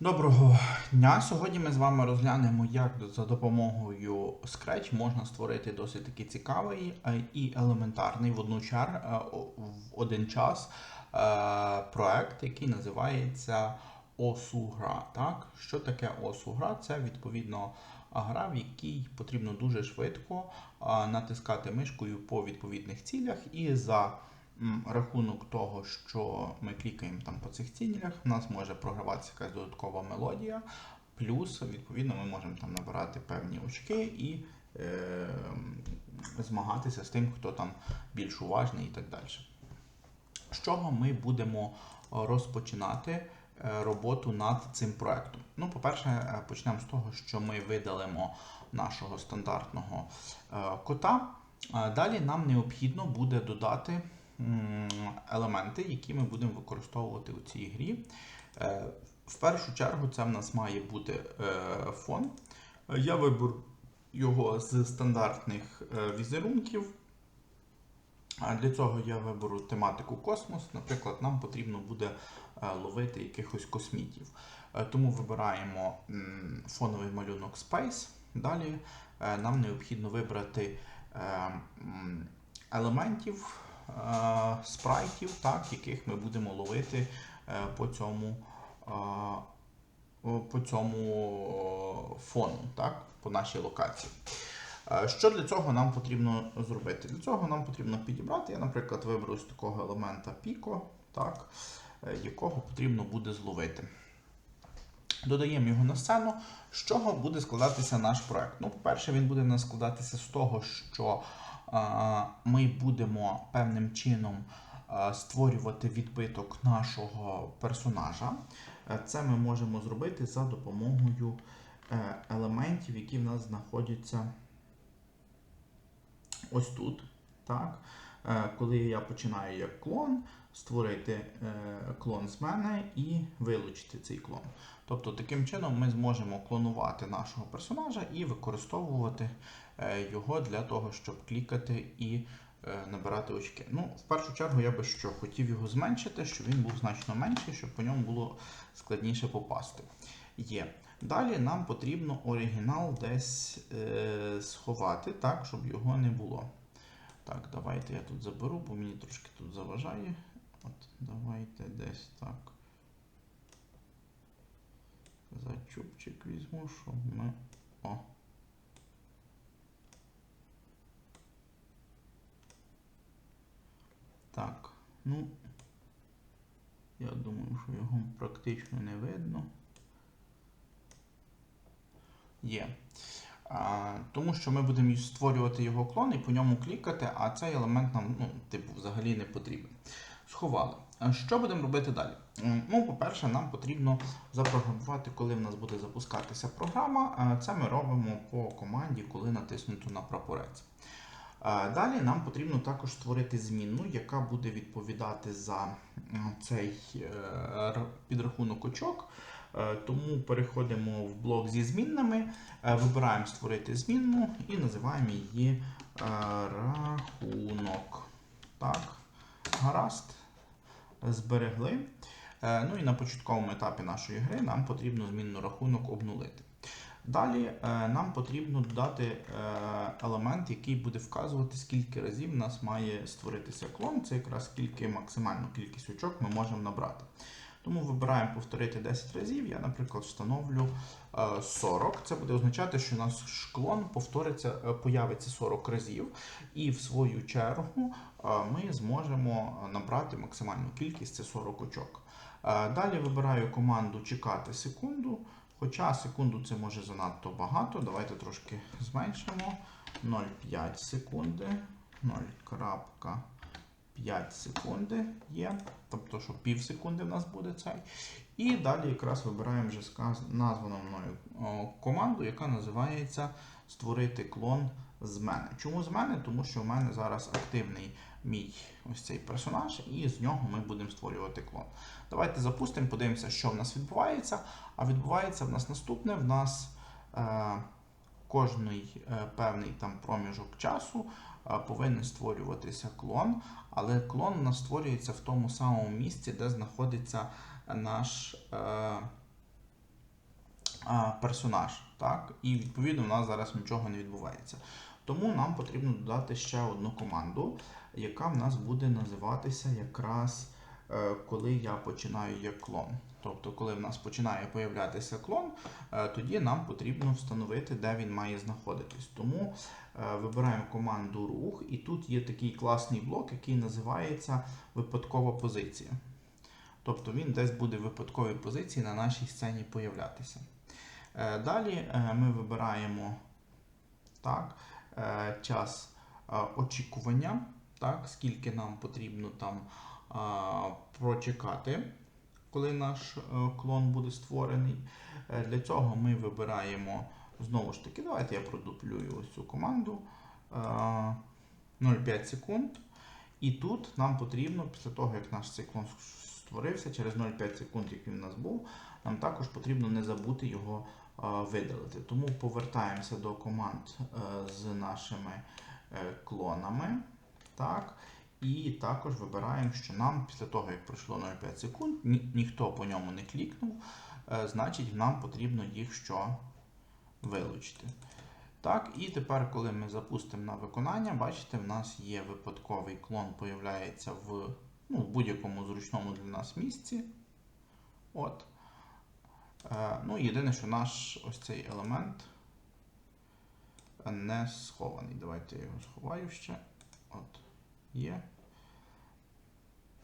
Доброго дня! Сьогодні ми з вами розглянемо, як за допомогою Scratch можна створити досить таки цікавий е, і елементарний в е, в один час е, проект, який називається Осугра. Так? Що таке Осугра? Це відповідно гра, в якій потрібно дуже швидко натискати мишкою по відповідних цілях і за рахунок того, що ми клікаємо там по цих цілях, у нас може програватися якась додаткова мелодія, плюс, відповідно, ми можемо там набирати певні очки і е, змагатися з тим, хто там більш уважний і так далі. З чого ми будемо розпочинати е, роботу над цим проектом? Ну, по-перше, е, почнемо з того, що ми видалимо нашого стандартного е, кота. Далі нам необхідно буде додати елементи, які ми будемо використовувати у цій грі. Е, В першу чергу це в нас має бути е, фон. Я виберу його з стандартних е, візерунків. Для цього я виберу тематику космос. Наприклад, нам потрібно буде ловити якихось космітів. Тому вибираємо фоновий малюнок Space. Далі нам необхідно вибрати елементів, спрайтів, так, яких ми будемо ловити е, по цьому, е, по цьому фону, так, по нашій локації. Е, Що для цього нам потрібно зробити? Для цього нам потрібно підібрати. Я, наприклад, виберу з такого елемента Pico, так, е, якого потрібно буде зловити. Додаємо його на сцену. З чого буде складатися наш проект? Ну, по-перше, він буде у складатися з того, що ми будемо певним чином створювати відбиток нашого персонажа. Е, Це ми можемо зробити за допомогою е, елементів, які в нас знаходяться ось тут. Так? Е, Коли я починаю як клон, створити клон з мене і вилучити цей клон. Тобто таким чином ми зможемо клонувати нашого персонажа і використовувати його для того, щоб клікати і е, набирати очки. Ну, в першу чергу я би що хотів його зменшити, щоб він був значно менший, щоб по ньому було складніше попасти. Є. Далі нам потрібно оригінал десь е, сховати, так, щоб його не було. Так, давайте я тут заберу, бо мені трошки тут заважає. От, давайте десь так. За чубчик візьму, щоб ми. О. Так, ну. Я думаю, що його практично не видно. Є. А, тому що ми будемо створювати його клон і по ньому клікати, а цей елемент нам, ну, типу, взагалі не потрібен. Сховали. Що будемо робити далі? Ну, по-перше, нам потрібно запрограмувати, коли в нас буде запускатися програма. Це ми робимо по команді, коли натиснуто на прапорець. Далі нам потрібно також створити змінну, яка буде відповідати за цей е, підрахунок очок. Е, Тому переходимо в блок зі змінними, е, вибираємо створити змінну і називаємо її рахунок. Так, гаразд. Зберегли. Ну і на початковому етапі нашої гри нам потрібно змінну рахунок обнулити. Далі е, нам потрібно додати е, елемент, який буде вказувати, скільки разів в нас має створитися клон. Це якраз скільки максимальну кількість очок ми можемо набрати. Тому вибираємо повторити 10 разів. Я, наприклад, встановлю е, 40. Це буде означати, що наш клон повториться, е, появиться 40 разів, і в свою чергу е, ми зможемо набрати максимальну кількість це 40 очок. Е, Далі вибираю команду чекати секунду. Хоча секунду це може занадто багато. Давайте трошки зменшимо. 0,5 секунди. 0,5 секунди є. Тобто, що пів секунди в нас буде цей. І далі якраз вибираємо вже названу мною команду, яка називається Створити клон з мене. Чому з мене? Тому що в мене зараз активний мій ось цей персонаж, і з нього ми будемо створювати клон. Давайте запустимо, подивимося, що в нас відбувається. А відбувається в нас наступне: в нас е, кожний е, певний там проміжок часу е, повинен створюватися клон, але клон у нас створюється в тому самому місці, де знаходиться наш. Е, а, персонаж. Так? І відповідно у нас зараз нічого не відбувається. Тому нам потрібно додати ще одну команду, яка в нас буде називатися якраз е, коли я починаю як клон. Тобто, коли в нас починає появлятися клон, е, тоді нам потрібно встановити, де він має знаходитись. Тому е, вибираємо команду рух, і тут є такий класний блок, який називається випадкова позиція. Тобто він десь буде в випадковій позиції на нашій сцені появлятися. Далі ми вибираємо так, час е, очікування, так, скільки нам потрібно там прочекати, коли наш е, клон буде створений. Е, Для цього ми вибираємо знову ж таки, давайте я продуплюю ось цю команду е, 0,5 секунд. І тут нам потрібно, після того, як наш цей клон створився, через 0,5 секунд, як він у нас був, нам також потрібно не забути його видалити. Тому повертаємося до команд е, з нашими е, клонами. Так. І також вибираємо, що нам після того, як пройшло 0,5 секунд, ні, ніхто по ньому не клікнув, е, значить нам потрібно їх що вилучити. Так, і тепер, коли ми запустимо на виконання, бачите, в нас є випадковий клон, появляється в, ну, в будь-якому зручному для нас місці. От. Е, ну, єдине, що наш ось цей елемент не схований. Давайте я його сховаю ще. От. Є.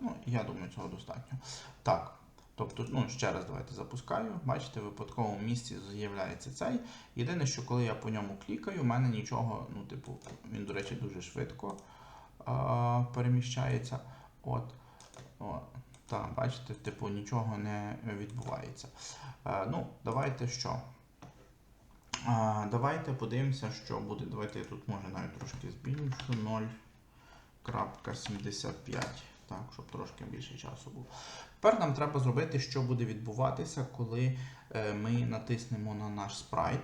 Ну, я думаю, цього достатньо. Так. Тобто, ну, ще раз давайте запускаю. Бачите, в випадковому місці з'являється цей. Єдине, що коли я по ньому клікаю, в мене нічого, ну, типу, він, до речі, дуже швидко а, переміщається. От. О, так, бачите, типу, нічого не відбувається. А, ну, давайте що? А, давайте подивимося, що буде. Давайте я тут може навіть трошки збільшу 0.75. Так, щоб трошки більше часу було. Тепер нам треба зробити, що буде відбуватися, коли е, ми натиснемо на наш спрайт.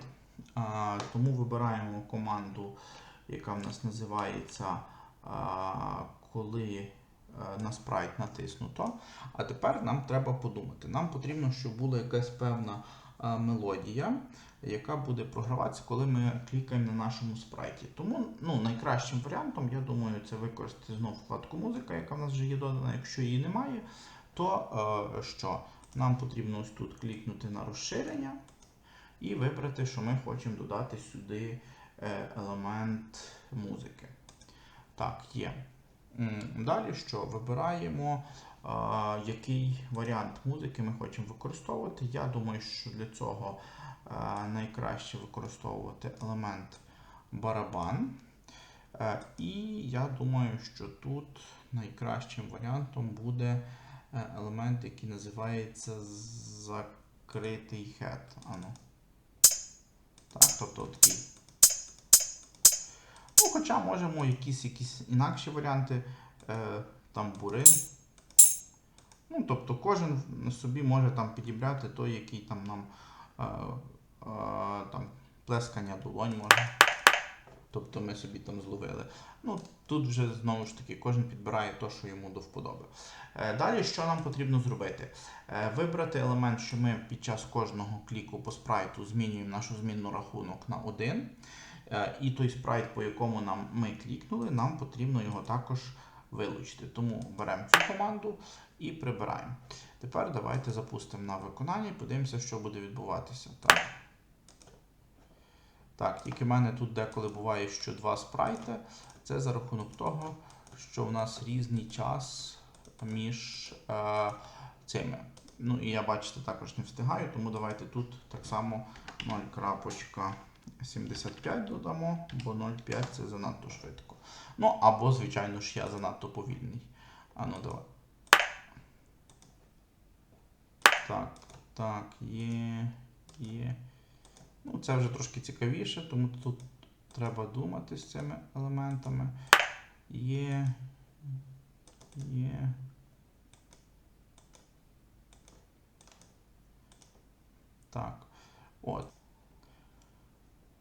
А, тому вибираємо команду, яка в нас називається а, коли е, на спрайт натиснуто. А тепер нам треба подумати. Нам потрібно, щоб була якась певна мелодія, яка буде програватися, коли ми клікаємо на нашому спрайті. Тому ну, найкращим варіантом, я думаю, це використати знову вкладку музика, яка в нас вже є додана. Якщо її немає, то е, що? Нам потрібно ось тут клікнути на розширення і вибрати, що ми хочемо додати сюди е, елемент музики. Так, є. Далі що? Вибираємо, який варіант музики ми хочемо використовувати. Я думаю, що для цього е, найкраще використовувати елемент барабан. Е, І я думаю, що тут найкращим варіантом буде е, елемент, який називається закритий хет. Тобто такий. Ну, хоча можемо якісь, якісь інакші варіанти, е, там бурин. Ну, тобто кожен собі може там підібрати той, який там нам е, е, там, плескання долонь може. Тобто ми собі там зловили. Ну, тут вже знову ж таки кожен підбирає те, що йому до вподоби. Е, Далі, що нам потрібно зробити? Е, Вибрати елемент, що ми під час кожного кліку по спрайту змінюємо нашу змінну рахунок на 1. Е, І той спрайт, по якому нам ми клікнули, нам потрібно його також вилучити. Тому беремо цю команду і прибираємо. Тепер давайте запустимо на виконання і подивимося, що буде відбуватися. Так, так тільки в мене тут деколи буває, що два спрайти. Це за рахунок того, що в нас різний час між е, цими. Ну і я бачите, також не встигаю, тому давайте тут так само 0.75 додамо, бо 0.5 це занадто швидко. Ну, або, звичайно ж, я занадто повільний. А ну давай. Так, так, є, є. Ну, це вже трошки цікавіше, тому тут треба думати з цими елементами. Є. Є. Так. От.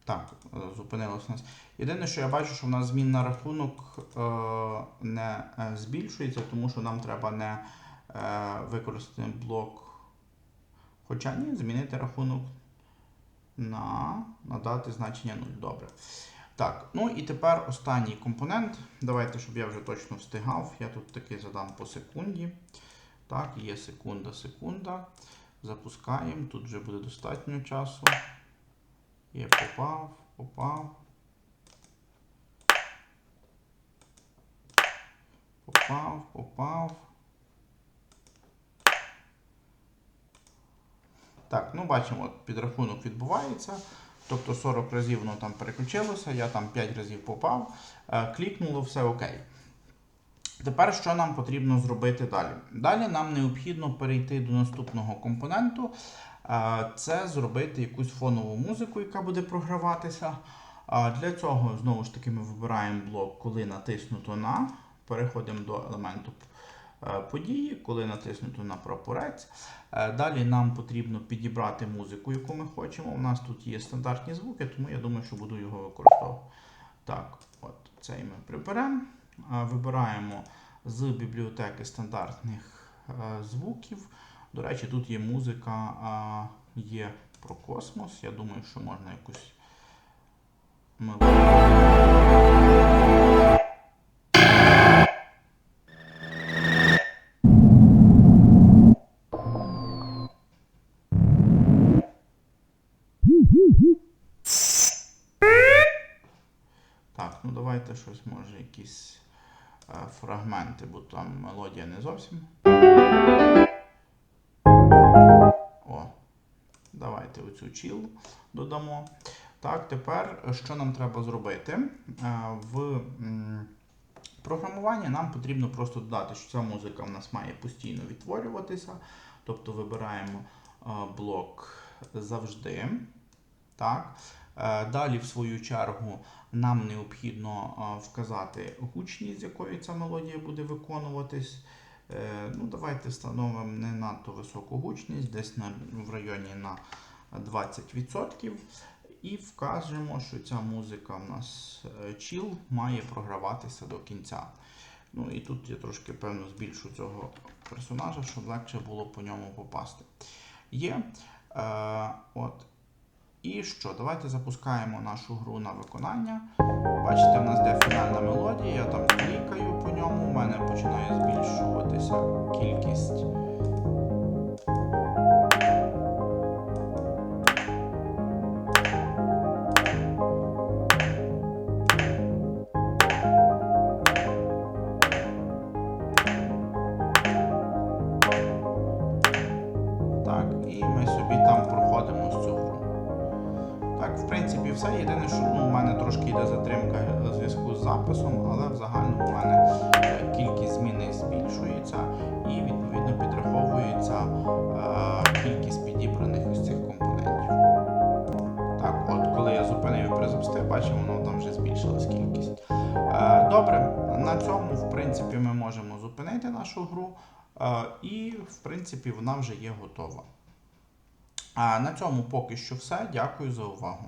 Так, е, зупинилось у нас. Єдине, що я бачу, що в нас змін на рахунок е, не е, збільшується, тому що нам треба не використати блок. Хоча ні, змінити рахунок на надати значення 0. Добре. Так, ну і тепер останній компонент. Давайте, щоб я вже точно встигав. Я тут таки задам по секунді. Так, є секунда, секунда. Запускаємо. Тут вже буде достатньо часу. Є попав, попав. Попав, попав. Так, ну бачимо, підрахунок відбувається. Тобто 40 разів воно там переключилося, я там 5 разів попав, е, клікнуло, все окей. Тепер що нам потрібно зробити далі? Далі нам необхідно перейти до наступного компоненту. Це зробити якусь фонову музику, яка буде програватися. Для цього знову ж таки ми вибираємо блок, коли натиснуто на. Переходимо до елементу е, події, коли натиснуто на прапорець. Е, Далі нам потрібно підібрати музику, яку ми хочемо. У нас тут є стандартні звуки, тому я думаю, що буду його використовувати. Так, от цей ми приберемо. Е, Вибираємо з бібліотеки стандартних звуків. До речі, тут є музика, е, є про космос. Я думаю, що можна якусь. Так, ну давайте щось може якісь е, фрагменти, бо там мелодія не зовсім. Давайте оцю чіл додамо. Так, тепер е, що нам треба зробити? Е, В програмуванні нам потрібно просто додати, що ця музика в нас має постійно відтворюватися. Тобто вибираємо е, блок завжди. Так. Далі, в свою чергу, нам необхідно вказати гучність, з якою ця мелодія буде виконуватись. Ну, Давайте встановимо не надто високу гучність, десь на, в районі на 20%. І вкажемо, що ця музика в нас е, чіл має програватися до кінця. Ну і тут я трошки, певно, збільшу цього персонажа, щоб легше було по ньому попасти. Є. Е, от. І що? Давайте запускаємо нашу гру на виконання. Бачите, в нас де фінальна мелодія, я там клікаю по ньому, у мене починає збільшуватися кількість. Принципі, вона вже є готова. А на цьому поки що все. Дякую за увагу.